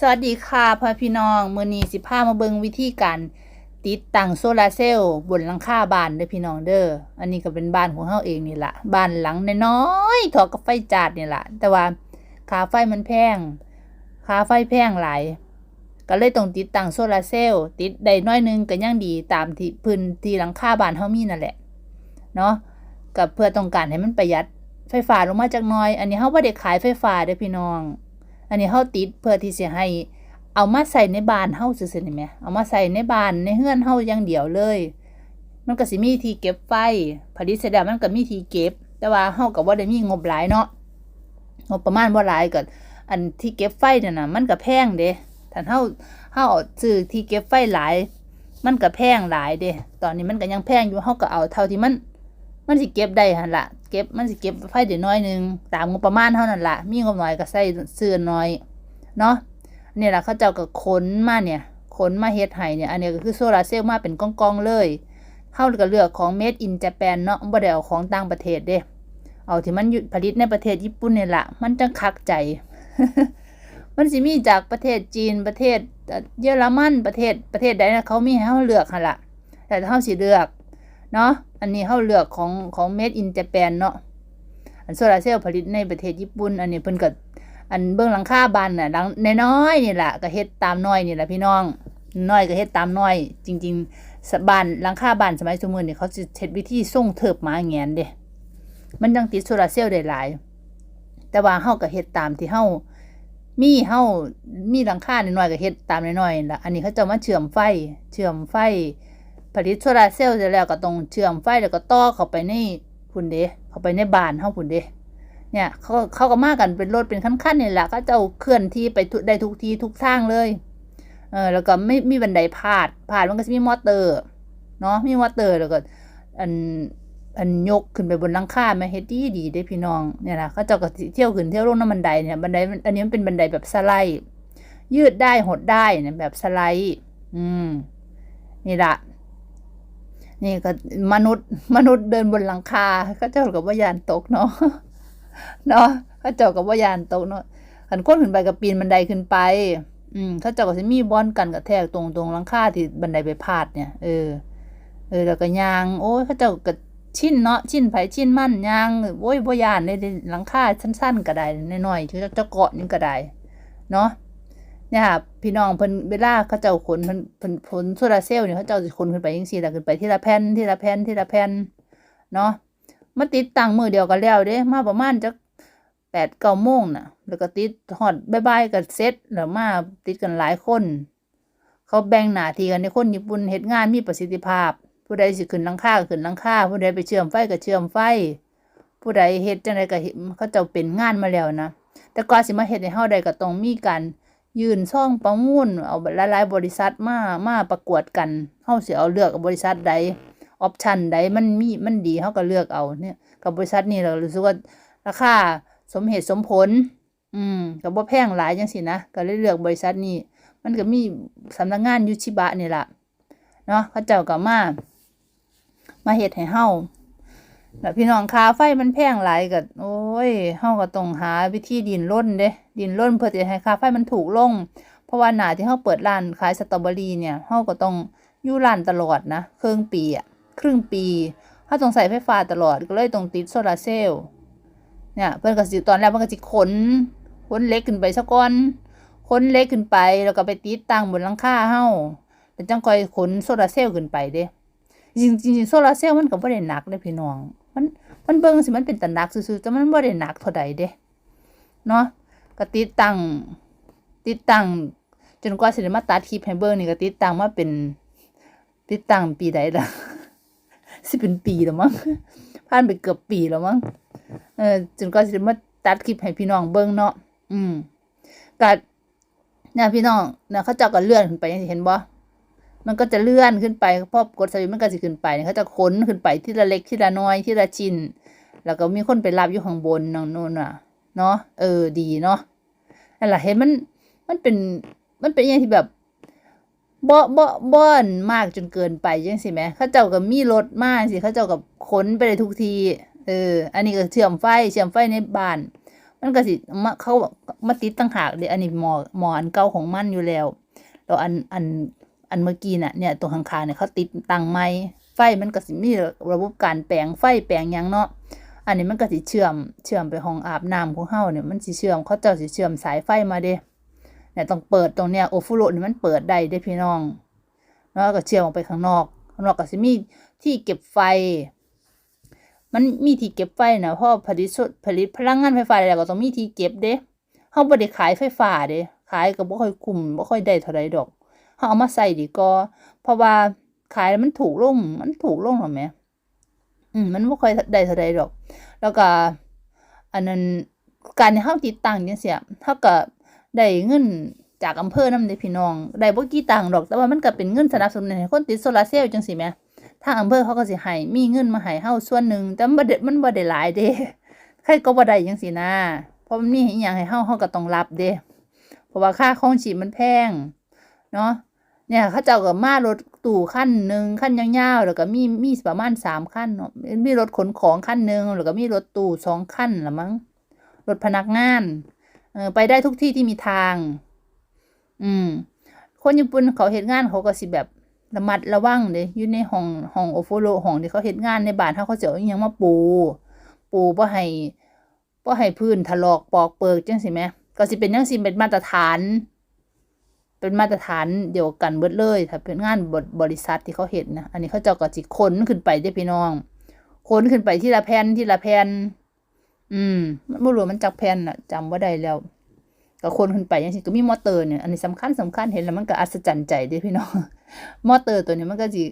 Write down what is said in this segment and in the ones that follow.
สวัสดีค่ะพ่อพี่น้องมือนีสิพามาเบิงวิธีการติดตั้งโซลาเซลล์บนหลังคาบ้านเด้อพี่น้องเด้อ อันนี้ก็เป็นบ้านของเฮาเองนี่ละบ้านหลังน้อยๆถอกับไฟจาดนี่ละแต่ว่าค่าไฟมันแพงค่าไฟแพงหลายก็เลยต้องติดตั้งโซลาเซลล์ติดได้น้อยนึงก็ยังดีตามที่พื้นที่หลังคาบ้านเฮามีนั่นแหละเนาะก็เพื่อต้องการให้มันประหยัดไฟฟ้าลงมาจักน่อย อันนี้เฮาบ่ได้ขายไฟฟ้าเด้อพี่น้อง อันนี้เฮาติดเพื่อที่จะให้เอามาใส่ในบ้านเฮาซื่อๆนี่แหมเอามาใส่ในบ้านในเฮือนเฮาอย่างเดียวเลย มันก็สิมีที่เก็บไฟผลิตเสร็จแล้วมันก็มีที่เก็บ แต่ว่าเฮาก็บ่ได้มีงบหลายเนาะงบประมาณบ่หลายก็อันที่เก็บไฟนั่นน่ะมันก็แพงเด้ถ้าเฮาเฮาเอาซื้อที่เก็บไฟหลาย มันก็แพงหลายเด้ ตอนนี้มันก็ยังแพงอยู่เฮาก็เอาเท่าที่มัน มันสิเก็บได้หั่นล่ะ เก็บมันสิเก็บไฟได้น้อยหนึงตามงบประมาณเท่านั้นละมีงบน้อยก็ใส่ซื้อน้อยเนาะเนี่ยแหละเขาเจ้าก็ขนมาเนี่ยขนมาเฮ็ดให้เนี่ยอันนี้ก็คือโซลาเซลล์มาเป็นกองๆเลยเข้าก็เลือกของ made in Japan เนาะบ่ได้เอาของต่างประเทศเด้เอาที่มันผลิตในประเทศญี่ปุ่นเนี่ยละมันจังคักใจ มันสิมีจากประเทศจีนประเทศเยอรมันประเทศประเทศใดนะเขามีให้เฮาเลือกหั่นล่ะแต่ถ้าเฮาสิเลือก เนาะอันนี้เฮาเลือกของของ made in Japan เนาะอันโซลาเซลล์ผลิตในประเทศญี่ปุ่น อันนี้เพิ่นก็อันเบื้องหลังคาบ้านน่ะหลังน้อยๆนี่แหละก็เฮ็ดตามน้อยนี่แหละพี่น้องน้อยก็เฮ็ดตามน้อย จริงๆสบานหลังคาบ้านสมัยสมัยนี่เขาจะเฮ็ดวิธีส่งเทิบมาแงนเด้มันยังติดโซลาเซลล์ได้หลาย แต่ว่าเฮาก็เฮ็ดตามที่เฮามีเฮามีหลังคาน้อยๆก็เฮ็ดตามน้อยๆล่ะอันนี้เขาจะมาเชื่อมไฟ เชื่อมไฟ ผลิตโซลาเซลล์เสร็จแล้วก็ต้องเชื่อมไฟแล้วก็ต่อเข้าไปในพุ่นเดเข้าไปในบ้านเฮาพุ่นเดเนี่ยเขาเขาก็มากันเป็นรถเป็นขั้นๆนี่แหละก็จะเคลื่อนที่ไปได้ทุกที่ทุกทางเลยเออแล้วก็ไม่มีบันไดพาดพาดมันก็จะมีมอเตอร์เนาะมีมอเตอร์แล้วก็อันอันยกขึ้นไปบนหลังคาแม่เฮ็ดดีดีได้พี่น้องเนี่ยนะเขาเจ้าก็เที่ยวขึ้นเที่ยวลงน้ำบันไดเนี่ยบันไดอันนี้มันเป็นบันไดแบบสไลด์ยืดได้หดได้เนี่ยแบบสไลด์อืมนี่ละ นี่ก็มนุษย์ มนุษย์เดินบนหลังคาเขาเจ้ากับว่ายานตกเนาะเนาะเขาเจ้ากับว่ายานตกเนาะขันค้นขึ้นไปกับปีนบันไดขึ้นไป อืมเขาเจ้าก็สิมีบอนกันกับแทกตรงตรงหลังคาที่บันไดไปพาดเนี่ยเออเออแล้วก็ยาง โอ้ยเขาเจ้าก็ชิ้นเนาะชิ้นไผชิ้นมั่นยางโอ้ยบ่ยานในหลังคาสั้นๆก็ได้น้อยๆที่เจ้าเกาะนี่ก็ได้เนาะ เนี่ยค่ะพี่น้องเพิ่นเวลาเขาเจ้าขนเพิ่นเพิ่นผลโซลาเซลล์เนี่ยเขาเจ้าสิขนขึ้นไปจังซี่ล่ะขึ้นไปทีละแผ่นทีละแผ่นทีละแผ่นเนาะมาติดตั้งมือเดียวกันแล้วเด้ มาประมาณจักแปดเก้าโมงน่ะ แล้วก็ติดฮอดบ่ายๆก็เสร็จแล้วมาติดกันหลายคน เขาแบ่งหน้าที่กันในคนญี่ปุ่นเฮ็ดงานมีประสิทธิภาพ ผู้ใดสิขึ้นลังค่าขึ้นลังค่าผู้ใดไปเชื่อมไฟก็เชื่อมไฟ ผู้ใดเฮ็ดจังไดก็เฮ็ดเขาเจ้าเป็นงานมาแล้วนะแต่ก่อนสิมาเฮ็ดให้เฮาได้ก็ต้องมีการ ยื่นซ่องประมูลเอาหลายๆบริษัทมามาประกวดกันเฮาสิเอาเลือกบริษัทใดออปชันใดมันมีมันดีเขาก็เลือกเอาเนี่ย กับบริษัทนี้เรารู้สึกว่าราคาสมเหตุสมผล อืมกับว่าแพงหลายจังสินะก็เลยเลือกบริษัทนี้ มันก็มีสำนักงานยูชิบะนี่แหละเนาะเขาเจ้าก็มามาเฮ็ดให้เฮา แล้วพี่น้องคาไฟมันแพงหลายก็โอ้ยเฮาก็ต้องหาวิธีดินร่นเด้ดินร่นเพื่อจะให้คาไฟมันถูกลง เพราะว่าหนาที่เฮาเปิดร้านขายสตรอเบอรี่เนี่ยเฮาก็ต้องอยู่ร้านตลอดนะครึ่งปีอะครึ่งปีถ้าต้องใส่ไฟฟ้าตลอดก็เลยต้องติดโซลาเซลล์เนี่ยเพิ่นก็สิตอนแรกเพิ่นก็สิขนขนเล็กขึ้นไปซะก่อนขนเล็กขึ้นไปแล้วก็ไปติดตั้งบนหลังคาเฮาแล้วจังค่อยขนโซลาเซลล์ขึ้นไปเด้ จริงจริงๆโซลาร์เซลล์มันก็บ่ได้หนักเด้พี่น้อง มันมันเบิ่งสิมันเป็นตะหนักซื่อๆแต่มันบ่ได้หนักเท่าใดเด้เนาะก็ติดตั้งติดตั้งจนกว่าสิได้มาตัดคลิปให้เบิ่งนี่ก็ติดตั้งมาเป็น ติดตั้งปีใดล่ะสิเป็นปีแล้วมั้งผ่านไปเกือบปีแล้วมั้งเออจนก็สิมาตัดคลิปให้พี่น้องเบิ่งเนาะอืมกัเนี่ยพี่น้องเนี่ยเขาเจ้าก็เลื่อนขึ้นไปย่างที่เห็นบ่ มันก็จะเลื่อนขึ้นไปพอกดสวิตช์มันก็สิขึ้นไปเขาจะขนขึ้นไปที่ละเล็กที่ละน้อยที่ละชิ้นแล้วก็มีคนไปรับอยู่ข้างบนนั่นนู่นน่ะ เนาะเออดีเนาะนั่นแหละเห็นมันมันเป็นมันเป็นอย่างที่แบบบ่บ่บ่อนมากจนเกินไปจังซี่แหมเขาเจ้าก็มีรถมากสิเขาเจ้าก็ขนไปได้ทุกที เออ อันนี้ก็เชื่อมไฟเชื่อมไฟในบ้าน มันก็สิมาเขามาติดตั้งหากเด้อันนี้หมอหมออันเก่าของมันอยู่แล้วแล้วอันอัน อันเมื่อกี้น่ะเนี่ยตัวข้างๆเนี่ยเขาติดตั้งใหม่ไฟมันก็สิมีระบบการแปลงไฟแปลงยังเนาะอันนี้มันก็สิเชื่อมเชื่อมไปห้องอาบน้ำของเฮาเนี่ยมันสิเชื่อมเขาเจ้าสิเชื่อมสายไฟมาเด้เนี่ยต้องเปิดตรงเนี้ยโอฟูโรนี่มันเปิดได้เด้พี่น้องแล้วก็เชื่อมออกไปข้างนอกข้างนอกก็สิมีที่เก็บไฟ มันมีที่เก็บไฟนะเพราะผลิตสุดผลิตพลังงานไฟฟ้าแล้วก็ต้องมีที่เก็บเด้เฮาบ่ได้ขายไฟฟ้าเด้ขายก็บ่ค่อยคุ้มบ่ค่อยได้เท่าใดดอก เฮาเอามาใส่ดีกว่าเพราะว่าขายมันถูกลง มันถูกลงหรอแหมอืมมันบ่ค่อยได้เท่าใดดอก แล้วก็ อันนั้นการที่เฮาติดตั้งจังซี่เฮาก็ได้เงินจากอำเภอนำเด้พี่น้องได้บ่กี่ตังค์ดอก แต่ว่ามันก็เป็นเงินสนับสนุนให้คนติดโซลาร์เซลล์จังซี่แหมทางอำเภอเขาก็สิให้มีเงินมาให้เฮาส่วนหนึ่งแต่มันบ่ได้มันบ่ได้หลายเด้ใครก็บ่ได้จังซี่นะเพราะมันมีอีหยังให้เฮาเฮาก็ต้องรับเด้เพราะว่าค่าครองชีพมันแพงเนาะ เนี่ยเขาเจ้าก็มารถตู้คันหนึ่งคันยาวๆแล้วก็มีมีประมาณสามคันเนาะมีรถขนของคันหนึ่งแล้วก็มีรถตู้สองคันละมั้งรถพนักงานเออไปได้ทุกที่ที่มีทาง อืม คนญี่ปุ่นเขาเฮ็ดงานเขาก็สิแบบระมัดระวังเด้อยู่ในห้องห้องโอโฟโลห้องที่เขาเฮ็ดงานในบ้านเขาเขาจะเอาอิหยังมาปู ปูบ่ให้บ่ให้พื้นถลอกปอกเปิกจังซี่แหมก็สิเป็นจังซี่เป็นมาตรฐาน เป็นมาตรฐานเดียวกันเบิดเลยถ้าเป็นงานบริษัทที่เขาเฮ็ดนะอันนี้เขาเจ้าก็สิขนขึ้นไปเด้พี่น้องขนขึ้นไปที่ละแผ่นที่ละแผ่นอืมมันบ่รู้ว่ามันจักแผ่นน่ะจำบ่ได้แล้วก็คนขึ้นไปจังซี่ก็มีมอเตอร์เนี่ยอันนี้สำคัญสำคัญเห็นแล้วมันก็อัศจรรย์ใจเด้พี่น้องมอเตอร์ตัวนี้มันก็สิ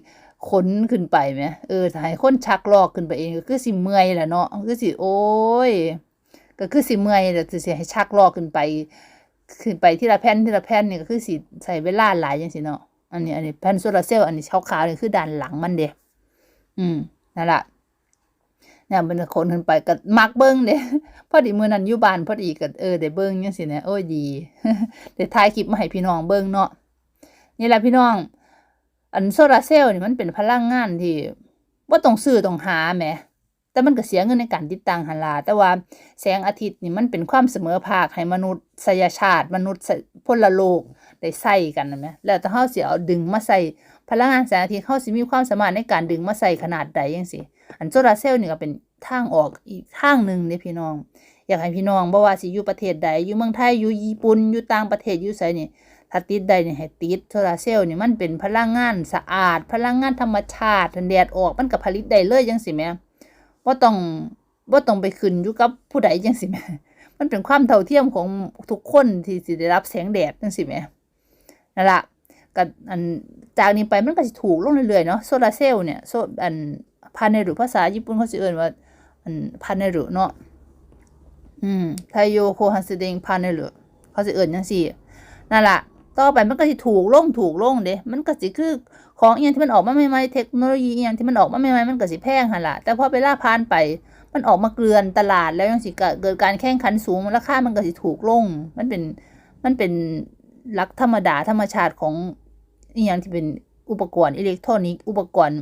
ขนขึ้นไปไหมเออถ้าให้คนชักลอกขึ้นไปเองก็คือสิเมื่อยแหละเนาะคือสิโอ้ยก็คือสิเมื่อยแต่สิให้ชักลอกขึ้นไป ขึ้นไปที่ละแผ่นที่ละแผ่นนี่ก็คือสิใช้เวลาหลายจังซี่เนาะอันนี้ อันนี้แผ่นโซลาร์เซลล์อันนี้ขาวๆนี่คือด้านหลังมันเด้อืมนั่นล่ะเนี่ยมันขนขึ้นไปก็มักเบิ่งเด้พอดีมื้อนั้นอยู่บ้านพอดีก็เออได้เบิ่งจังซี่นะโอ้ยดีได้ถ่ายคลิปมาให้พี่น้องเบิ่งเนาะนี่แหละพี่น้อง อันโซลาร์เซลล์นี่มันเป็นพลังงานที่บ่ต้องซื้อต้องหาแหม แต่มันก็เสียเงินในการติดตั้งหันล่ะแต่ว่าแสงอาทิตย์นี่มันเป็นความเสมอภาคให้มนุษยชาติ มนุษย์พลโลกได้ใช้กันนะแหมแล้วแต่เฮาสิเอาดึงมาใส่พลังงานแสงอาทิตย์เฮาสิมีความสามารถในการดึงมาใส่ขนาดใดจังซี่อันโซลาเซลล์นี่ก็เป็นทางออกอีกทางหนึ่งเด้พี่น้อง อยากให้พี่น้องบ่ว่าสิอยู่ประเทศใดอยู่เมืองไทยอยู่ญี่ปุ่นอยู่ต่างประเทศอยู่ไสนี่ถ้าติดได้เนี่ยให้ติดโซลาเซลล์นี่มันเป็นพลังงานสะอาด พลังงานธรรมชาติแดดออกมันก็ผลิตได้เลยจังซี่แหม บ่ต้องบ่ต้องไปขึ้นอยู่กับผู้ใดจังซี่แหมมันเป็นความเท่าเทียมของทุกคนที่สิได้รับแสงแดดจังซี่แหมนั่นล่ะก็อันจากนี้ไปมันก็สิถูกลงเรื่อยๆเนาะโซลาร์เซลล์เนี่ยโซอันพาเนรุภาษาญี่ปุ่นเขาสิเอิ้นว่า อันพาเนรุเนาะอืมไทโยโคฮันเซเดงพาเนรุเขาสิเอิ้นจังซี่นั่นล่ะ ต่อไปมันก็สิถูกลงถูกลงเด้มันก็สิคือของอีหยังที่มันออกมาใหม่ๆเทคโนโลยีอีหยังที่มันออกมาใหม่ๆมันก็สิแพงหั่นล่ะแต่พอเวลาผ่านไป มันออกมาเกลือนตลาดแล้วจังสิเกิดการแข่งขันสูงราคามันก็สิถูกลง มันเป็นมันเป็นหลักธรรมดาธรรมชาติของอีหยังที่เป็นอุปกรณ์อิเล็กทรอนิกส์อุปกรณ์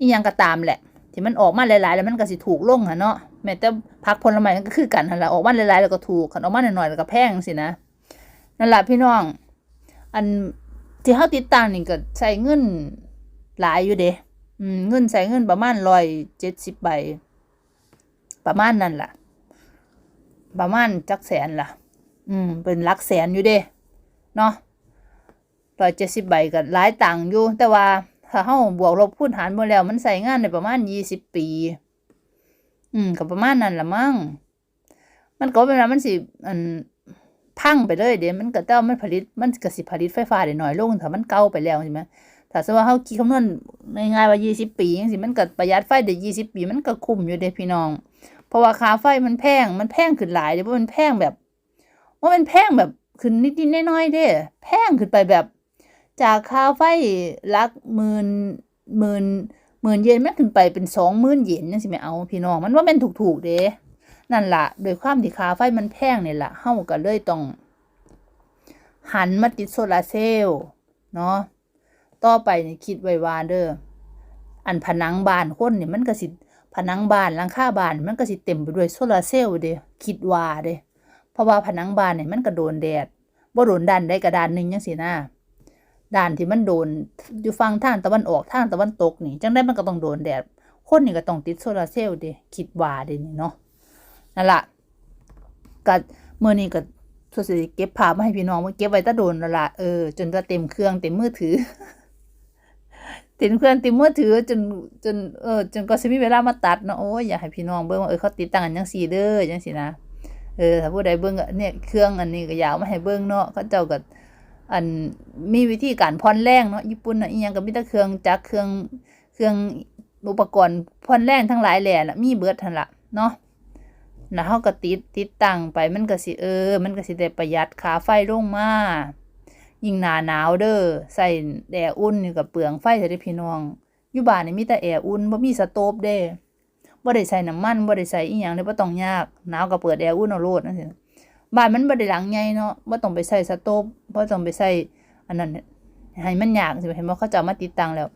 อีหยังก็ตามแหละ ที่มันออกมาหลายๆ แล้วมันก็สิถูกลงหั่นเนาะแม้แต่ผักผลไม้มันก็คือกันหั่นล่ะออกมาหลายๆแล้วก็ถูกคันออกมาหน้อยๆแล้วก็แพงสินะนั่นล่ะพี่น้อง อันที่เฮาติดตั้งนี่ก็ใช้เงินหลายอยู่เด้อืมเงินใช้เงินประมาณ170ใบ ประมาณนั้นล่ะ ประมาณจักแสนล่ะ อืม เป็นลักแสนอยู่เด้เนาะ170ใบก็หลายตังอยู่ แต่ว่าถ้าเฮาบวกลบคูณหารบ่แล้ว มันใช้งานได้ประมาณ20ปี อืมก็ประมาณนั้นละมั้งมันก็เป็นว่ามันสิอัน พังไปเลยเดี๋ยวมันก็แต่ว่ามันผลิตมันก็สิผลิตไฟฟ้าได้น้อยลงถ้ามันเก่าไปแล้วใช่ไหมถ้าสมมติว่าเฮาคิดคำนวณง่ายๆว่า 20 ปีจังซี่มันก็ประหยัดไฟได้20 ปีมันก็คุ้มอยู่เด้พี่น้อง เพราะว่าค่าไฟมันแพงมันแพงขึ้นหลายเด้บ่มันแพงแบบว่ามันแพงแบบขึ้นนิดๆน้อยๆเด้แพงขึ้นไปแบบ จากค่าไฟลักหมื่นหมื่นหมื่นเยนมันขึ้นไปเป็น20,000เยนจังซี่แหมเอาพี่น้องมันบ่แม่นถูกๆเด้ นั่นล่ะโดยความที่ค่าไฟมันแพงเนี่ยล่ะเฮาก็เลยต้อง หันมาติดโซลาเซลล์เนาะต่อไปนี่คิดไว้ว่าเด้ออันผนังบานคนนี่มันก็สิผนังบานหลังคาบานมันก็สิเต็มไปด้วยโซลาเซลล์เด้คิดว่าเด้เพราะว่าผนังบานเนี่ยมันก็โดนแดดบ่โดนด้านใดก็ด้านหนึ่งจังซี่นะด้านที่มันโดนอยู่ฝั่งทางตะวันออกทางตะวันตกนี่จังได๋มันก็ต้องโดนแดดคนนี่ก็ต้องติดโซลาเซลล์เด้คิดว่าเด้นี่เนาะ นั่นละก็มื้อนี้ก็สดสิเก็บภาพมาให้พี่น้องมาเก็บไว้ตะโดนแล้วล่ะเออจนว่าเต็มเครื่องเต็มมือถือเต็มเครื่องเต็มมือถือจนจนเออจนก็สิมีเวลามาตัดเนาะโอ้ยอยากให้พี่น้องเบิ่งว่าเออเขาติดตั้งกันจังซี่เด้อจังซี่นะเออถ้าผู้ใดเบิ่งเนี่ยเครื่องอันนี้ก็ยากเอามาให้เบิ่งเนาะเขาเจ้าก็อันมีวิธีการผ่อนแรงเนาะญี่ปุ่นน่ะอีหยังก็มีแต่เครื่องจักรเครื่องเครื่องอุปกรณ์ผ่อนแรงทั้งหลายแหล่น่ะมีเบิดหั่นละเนาะ แล้วเฮาก็ติดติดตั้งไปมันก็สิเออ มันก็สิได้ประหยัดค่าไฟลงมายิ่งหนาหนาวเด้อใส่แอร์อุ่นนี่ก็เปลืองไฟเด้พี่น้อง อยู่บ้านนี่มีแต่แอร์อุ่นบ่มีสโตฟเด้บ่ได้ใส่น้ำมันบ่ได้ใส่อีหยังเลยบ่ต้องยากหนาวก็เปิดแอร์อุ่นเอาโลดจังซี่บ้านมันบ่ได้หลังใหญ่เนาะบ่ต้องไปใส่สโตฟบ่ต้องไปใส่อันนั้นให้มันยากสิเห็นบ่เขาจะเอามาติดตั้งแล้ว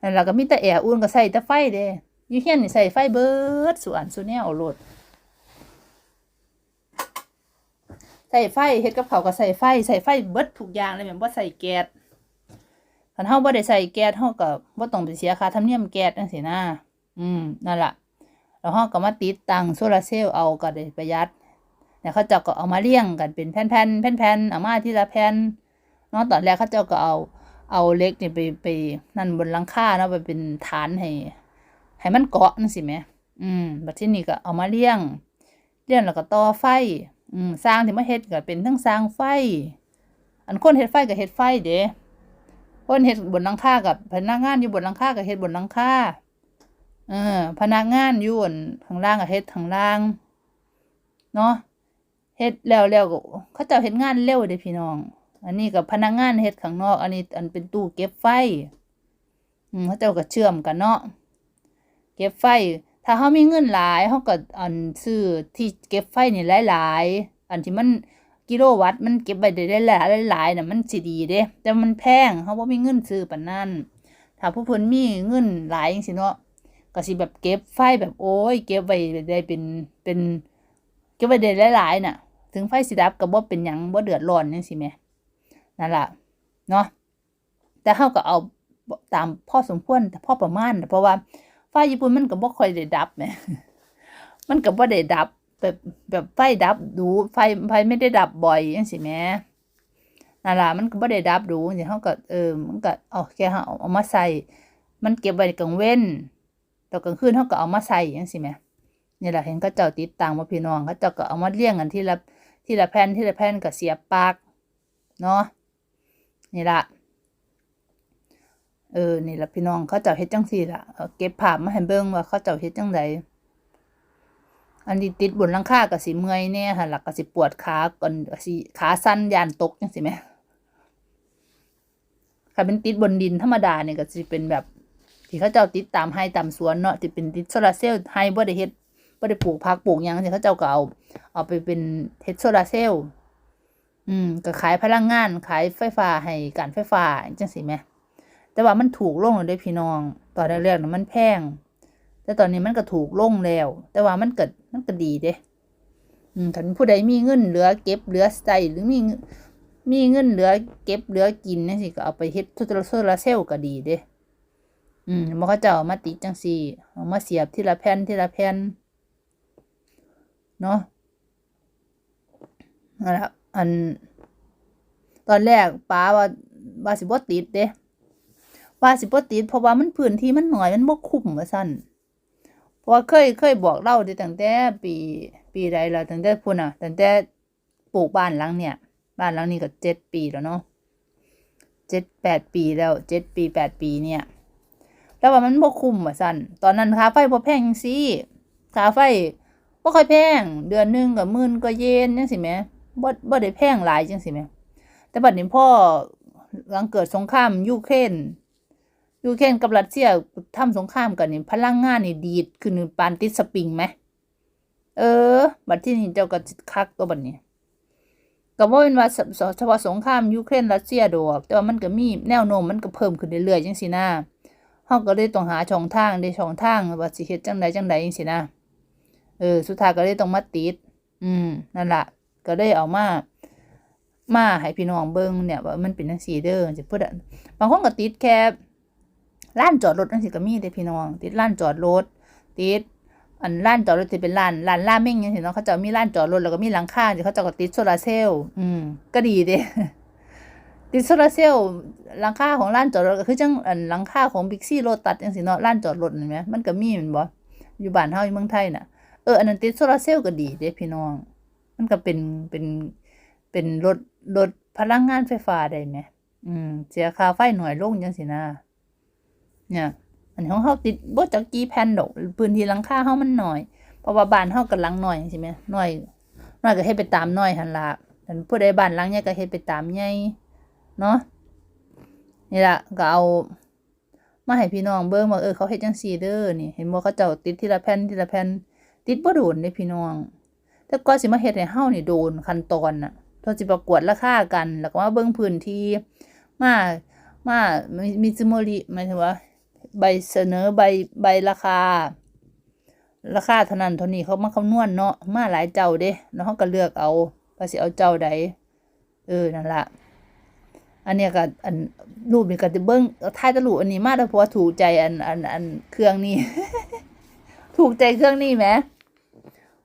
นั่นล่ะก็มีแต่แอร์อุ่นก็ใส่แต่ไฟเด้อยู่เฮียนนี่ใส่ไฟเบิดส่วนส่วนแนวเอาโลด ใส่ไฟเฮ็ดกับเขาก็ใส่ไฟใส่ไฟเบิดทุกอย่างเลยแม่นบ่ใส่แก๊สคันเฮาบ่ได้ใส่แก๊สเฮาก็บ่ต้องไปเสียค่าธรรมเนียมแก๊สจังซี่นะอืมนั่นล่ะแล้วเฮาก็มาติดตั้งโซลาเซลล์เอาก็ได้ประหยัดเนี่ยเขาเจ้าก็เอามาเรียงกันเป็นแผ่นๆแผ่นๆเอามาทีละแผ่นเนาะตอนแรกเขาเจ้าก็เอาเอาเล็กนี่ไปไปนั่นบนหลังคาเนาะไปเป็นฐานให้ให้มันเกาะจังซี่แหมอืมบัดทีนี้ก็เอามาเรียงเรียงแล้วก็ต่อไฟ อืมสร้างที่มาเฮ็ดก็เป็นทั้งสร้างไฟ อันคนเฮ็ดไฟก็เฮ็ดไฟเด้คนเฮ็ดบนหลังคากับพนักงานอยู่บนหลังคาก็เฮ็ดบนหลังคาเออ พนักงานอยู่บนข้างล่างก็เฮ็ดข้างล่าง เนาะเฮ็ดแล้วแล้วก็เขาเจ้าเฮ็ดงานเร็วเด้พี่น้อง อันนี้ก็พนักงานเฮ็ดข้างนอก อันนี้อันเป็นตู้เก็บไฟ อืมเขาเจ้าก็เชื่อมกันเนาะ เก็บไฟ ถ้าเขามีเงินหลายเขาก็อันซื้อที่เก็บไฟนี่หลายๆ อันที่มันกิโลวัตต์มันเก็บไว้ได้หลายๆหลายน่ะมันสิดีเด้ แต่มันแพงเขาบ่มีเงินซื้อปานนั้นถ้าผู้เพิ่นมีเงินหลายจังซี่เนาะก็สิแบบเก็บไฟแบบโอ้ย เก็บไว้ได้เป็นเป็น เก็บไว้ได้หลายๆน่ะ ถึงไฟสิดับก็บ่เป็นหยังบ่เดือดร้อนจังซี่แหมนั่นล่ะเนาะแต่เฮาก็เอาตามพ่อสมควรแต่พ่อประมาณเพราะว่า ไฟญี่ปุ่นมันก็บ่ค่อยได้ดับแหมมันก็บ่ได้ดับ แบบแบบไฟดับดูไฟไฟไม่ได้ดับบ่อยจังซี่แหมนั่นล่ะมันก็บ่ได้ดับดูจังซี่เฮาก็เออมันก็เอาแค่เฮาเอามาใส่มันเก็บไว้กลางเว้นตอนกลางคืนเฮาก็เอามาใส่จังซี่แหมนี่ล่ะเห็นเขาเจ้าติดตั้งมาพี่น้องเขาเจ้าก็เอามาเรียงกันทีละทีละแผ่นทีละแผ่นก็เสียบปลั๊กเนาะนี่ล่ะ เออ นี่ละพี่น้องเขาเจ้าเฮ็ดจังซี่ละเเก็บภาพมาให้เบิ่งว่าเขาเจ้าเฮ็ดจังไดอันนี้ติดบนหลังคาก็สิเมื่อยแน่หั่นล่ะก็สิปวดขาก่อนสิขาสั่นยานตกจังซี่แหมถ้าเป็นติดบนดินธรรมดาเนี่ยก็สิเป็นแบบ ที่เขาเจ้าติดตามไร่ตามสวนเนาะที่เป็นติดโซลาเซลล์ไร่บ่ได้เฮ็ดบ่ได้ปลูกผักปลูกยังที่เขาเจ้าก็เอาเอาไปเป็นเฮ็ดโซลาเซลล์อืมก็ขายพลังงานขายไฟฟ้าให้การไฟฟ้าจังซี่แหม แต่ว่ามันถูกลงแล้วเด้พี่น้อง ตอนแรกๆน่ะมันแพง แต่ตอนนี้มันก็ถูกลงแล้ว แต่ว่ามันเกิดมันก็ดีเด้ถ้าผู้ใดมีเงินเหลือเก็บเหลือใช้หรือมีเงินมีเงินเหลือเก็บเหลือกินจังซี่ก็เอาไปเฮ็ดโซลาร์เซลล์ก็ดีเด้ อืมมันก็จะเอามาติดจังซี่เอามาเสียบทีละแผ่นทีละแผ่นเนาะนั่นล่ะอัน ตอนแรกป้าว่าว่าสิบ่ติดเด้ ว่าสิบ่ติดเพราะว่ามันพื้นที่มันน้อยมันบ่คุ้มว่าซั่นเพราะว่าเคยเคยบอกเล่าตั้งแต่ปีปีใดแล้วตั้งแต่พุ่นน่ะตั้งแต่ปลูกบ้านหลังเนี่ย บ้านหลังนี้ก็เจ็ดปีแล้วเนาะเจ็ดแปดปีแล้วเจ็ดปีแปดปีเนี่ย แล้วว่ามันบ่คุ้มว่าซั่นตอนนั้นค่าไฟบ่แพงจังซี่ค่าไฟบ่ค่อยแพง เดือนหนึงก็หมื่นกว่าเยนจังซี่แหมบ่บ่ได้แพงหลายจังซี่แหมแต่บัดนี้พ่อหลังเกิดสงครามยูเครน ยูเครนกับรัสเซียทำสงครามกันนี่พลังงานนี่ดีดขึ้นปานติดสปริงไหมเออ บัดที่นี่เจ้าก็สิคักตัวบัดนี้ก็บ่าเป็นว่าเฉพาะสงครามยูเครนรัสเซียดอก แต่ว่ามันก็มีแนวโน้มมันก็เพิ่มขึ้นเรื่อยๆจังซี่นะเฮาก็เลยต้องหาช่องทางได้ช่องทางว่าสิเฮ็ดจังใดจังใดจังซี่นะเออ สุดท้ายก็เลยต้องมาติด อืม นั่นละก็เลยเอามามาให้พี่น้องเบิ่งเนี่ยว่ามันเป็นจังซี่เด้อสิพูดอะบางคนก็ติดแค่ ร้านจอดรถจังซี่ก็มีเด้พี่น้อง ติดร้านจอดรถ ติด อันร้านจอดรถที่เป็นร้านร้านราเม่งจังซี่เนาะเขาจะมีร้านจอดรถแล้วก็มีหลังคาที่เขาเจะก็ติดโซลาเซลล์อืม ก็ดีเด้ติดโซลาเซลล์หลังคาของร้านจอดรถก็คือจังอันหลังคาของบิ๊กซี่โ o ตัสจังซี่เนาะร้านจอดรถเห็นไหมมันก็มีแม่นบ่อยู่บ้านเฮาอยู่เมืองไทยน่ะเอออันนั้นติดโซลาเซลล์ก็ดีเด้พี่น้อง มันก็เป็นเป็นเป็นรถรถพลังงานไฟฟ้าได้ไหมอืมเสียค่าไฟหน่อยลงจังซี่นะ เนี่ยอันของเฮาติดบ่จักกี่แผ่นดอกพื้นที่หลังคาเฮามันน้อย เพราะว่าบ้านเฮาก็หลังน้อยใช่ไหมน้อยน้อยก็เฮ็ดไปตามน้อยหั่นล่ะอันผู้ใดบ้านหลังใหญ่ก็เฮ็ดไปตามใหญ่เนาะนี่ล่ะก็เอามาให้พี่น้องเบิ่งว่าเออเขาเฮ็ดจังซี่เด้อนี่ เห็นบ่เขาเจ้าติดทีละแผ่นทีละแผ่นติดบ่โดนเด้พี่น้อง แต่ก่อนสิมาเฮ็ดให้เฮานี่โดนขั้นตอนน่ะเราสิประกวดราคากัน แล้วก็มาเบิ่งพื้นที่มามามีมีซิโมริหมายถึงว่า ใบเสนอใบใบราคา ราคาเท่านั้นเท่านี้เขามาคำนวณเนาะมาหลายเจ้าเด้แล้วเขาก็เลือกเอาว่าสิเอาเจ้าใดเออนั่นละอันเนี้ยก็อันรูปนี่ก็จะเบิ้งท้ายตะลุอันนี้มาแล้วเพราะว่าถูกใจอันอันอันเครื่องนี้ ถูกใจเครื่องนี้ไหม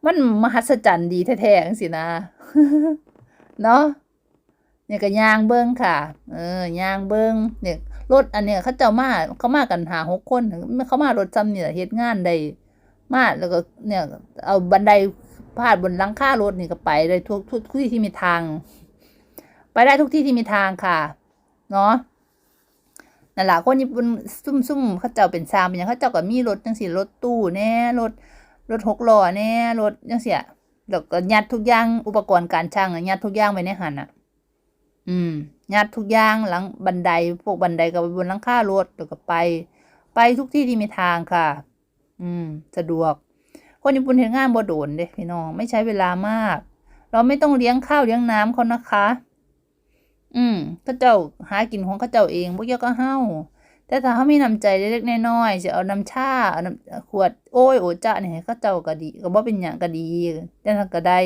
มันมหัศจรรย์ดีแท้ๆงสินะเนาะเนี่ยก็ย่างเบิ้งค่ะ เออย่างเบิ้งเนี่ย รถอันเนี้ยเขาเจ้ามาเขามากันหาหกคนเขามารถซ้ำเนี่ยเฮ็ดงานได้มาแล้วก็เนี่ย เอาบันไดพาดบนหลังคารถนี่ก็ไปได้ทุกทุกที่ที่มีทาง ไปได้ทุกที่ที่มีทางค่ะ เนาะนั่นแหละคนญี่ปุ่นซุ่มซุ่มเขาเจ้าเป็นซามเป็นหยังเขาเจ้าก็มีรถจังสี่รถตู้แน่รถรถหกล้อแน่รถจังเสี่แล้วก็ยัดทุกอย่างอุปกรณ์การช่างอะยัดทุกอย่างไว้ในหันอะ อืมยัดทุกอย่างหลังบันไดพวกบันไดก็ไปบนหลังคารถแล้วก็ไป ไปทุกที่ที่มีทางค่ะ อืม สะดวก คนญี่ปุ่นเห็นงานบ่โดนเด้พี่น้องไม่ใช้เวลามาก เราไม่ต้องเลี้ยงข้าวเลี้ยงน้ำเขานะคะ อืมเขาเจ้าหากินของเขาเจ้าเองบ่เกี่ยวกับเฮาแต่ถ้าเขามีน้ำใจเล็กๆน้อยๆจะเอาน้ำชาเอาน้ำขวดโอ้ยโอจะนี่ให้เขาเจ้าก็ดี ก็บ่เป็นหยังก็ดีแต่ถ้าก็ได้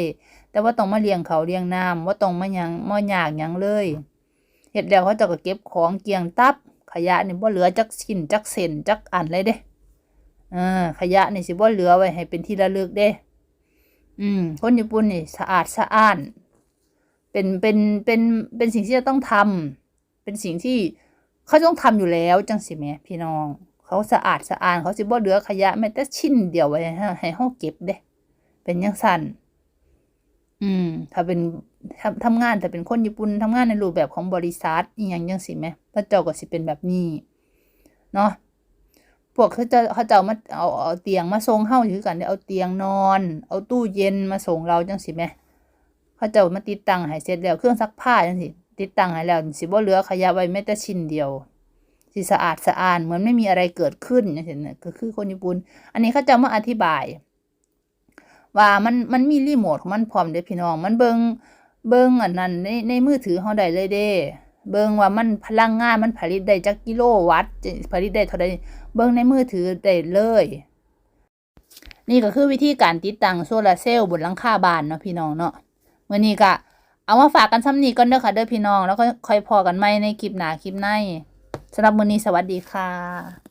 แต่ว่าต้องมาเลี้ยงเขาเลี้ยงน้ำว่าต้องมาหยังมอยากหยังเลยเฮ็ดแล้วเขาจ้าก็เก็บของเกลียงตับ ขยะนี่บ่เหลือจักชิ้นจักเศษจักอันเลยเด้เออขยะนี่สิบ่เหลือไว้ให้เป็นที่ระลึกเด้ อืม คนญี่ปุ่นนี่สะอาดสะอ้าน เป็นเป็นเป็นเป็นสิ่งที่จะต้องทำเป็นสิ่งที่เขาต้องทำอยู่แล้วจังสิแม่พี่น้อง เขาสะอาดสะอ้านเขาสิบ่เหลือขยะแม้แต่ชิ้นเดียวไว้ให้ให้เฮาเก็บเด้ เป็นจังซั่น อืม ถ้าเป็นทำทำงานแต่เป็นคนญี่ปุ่นทำงานในรูปแบบของบริษัทอีหยังจังสิแหมพระเจ้าก็สิเป็นแบบนี้ เนาะพวกเขาจะเขาเจ้ามาเอาเอาเตียงมาส่งเฮาคือกันเด้เอาเตียงนอน เอาตู้เย็นมาส่งเราจังสิแหมเขาจ้ามาติดตั้งให้เสร็จแล้วเครื่องซักผ้าจังสิติดตั้งให้แล้วสิบ่เหลือขยะไว้แม้แต่ชิ้นเดียวสิสะอาดสะอ้านเหมือนไม่มีอะไรเกิดขึ้นจังซี่นก็คือคนญี่ปุ่น อันนี้เขาจ้ามาอธิบาย ว่ามันมันมีรีโมทของมันพร้อมเด้อพี่น้อง มันเบิงเบิงอันนั้นในในมือถือเฮาได้เลยเด้เบิงว่ามันพลังงานมันผลิตได้จักกิโลวัตต์ผลิตได้เท่าใดเบิงในมือถือได้เลย นี่ก็คือวิธีการติดตั้งโซลาร์เซลล์บนหลังคาบ้านเนาะพี่น้องเนาะมื้อนี้ก็เอามาฝากกันซ้ำนี้ก่อนเด้อค่ะเด้อพี่น้อง แล้วก็ค่อยพอกันใหม่ในคลิปหน้าคลิปในสำหรับมื้อนี้สวัสดีค่ะ